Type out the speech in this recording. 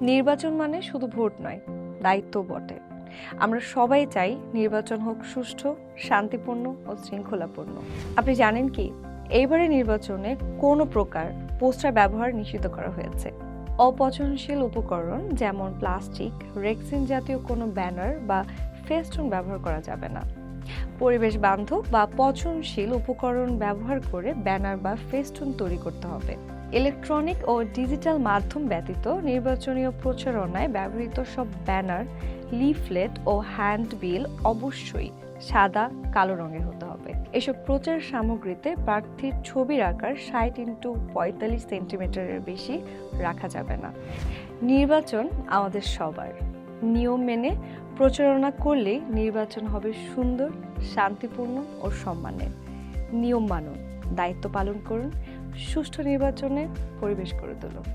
নির্বাচন মানে শুধু ভোট নয়, দায়িত্ব বটে। আমরা সবাই চাই নির্বাচন হোক সুষ্ঠু, শান্তিপূর্ণ ও শৃঙ্খলাপূর্ণ। আপনি জানেন কি, এইবারে নির্বাচনে কোনো প্রকার পোস্টার ব্যবহার নিষিদ্ধ করা হয়েছে। অপচনশীল উপকরণ যেমন প্লাস্টিক, রেক্সিন জাতীয় কোনো ব্যানার বা ফেস্টুন ব্যবহার করা যাবে না। পরিবেশ বান্ধব বা পচনশীল উপকরণ ব্যবহার করে ব্যানার বা ফেস্টুন তৈরি করতে হবে। ইলেকট্রনিক ও ডিজিটাল মাধ্যম ব্যতীত নির্বাচনীয় প্রচারণায় ব্যবহৃত সব ব্যানার, লিফলেট ও হ্যান্ডবিল অবশ্যই সাদা, কালো রঙের হতে হবে। এসব প্রচার সামগ্রীতে প্রার্থীর ছবির আকার ষাট ইন্টু পঁয়তাল্লিশ সেন্টিমিটারের বেশি রাখা যাবে না। নির্বাচন আমাদের সবার। নিয়ম মেনে প্রচারণা করলেই নির্বাচন হবে সুন্দর, শান্তিপূর্ণ ও সম্মানের। নিয়ম মানুন, দায়িত্ব পালন করুন সুষ্ঠু নির্বাচনে পরিবেশ করে তুলুন